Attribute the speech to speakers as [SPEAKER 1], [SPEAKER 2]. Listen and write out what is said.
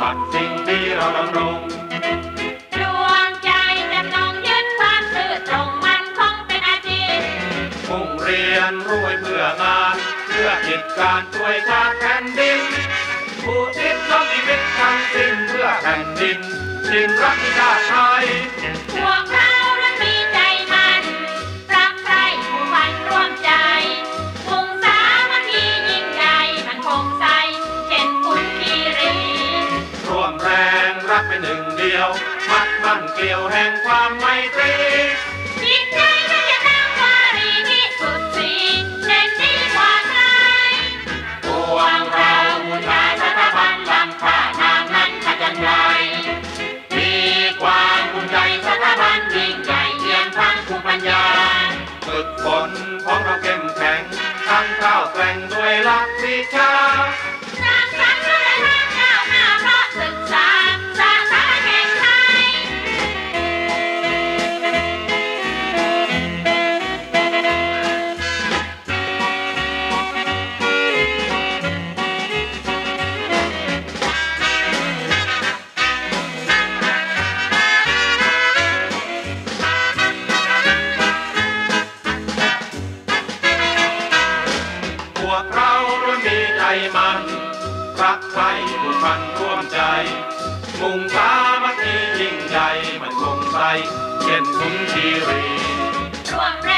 [SPEAKER 1] มัคสิ่งที่เราดำรงดวงใจจำนงยึด
[SPEAKER 2] ความซื่อตรงมันคงเป็นอา
[SPEAKER 1] ชีพมุ่งเรียนรู้
[SPEAKER 2] เพื่องาน เพื่อกิจการ
[SPEAKER 1] ช่วยชาติแผ่นดิน ผู้ทิศต้อมชีวิตทั้งสิ้นเพื่อแผ่นดินดินรักชา
[SPEAKER 2] ติไทย เป็นหนึ่งเดียว มัดมั่นเกลียวแห่ง
[SPEAKER 1] ความไมตรี มันรักใครผูกพันร่วมใจ มุ่งสามัคคียิ่งใหญ่มันคงใจเช่นคุณชีรี
[SPEAKER 2] ร่วมแร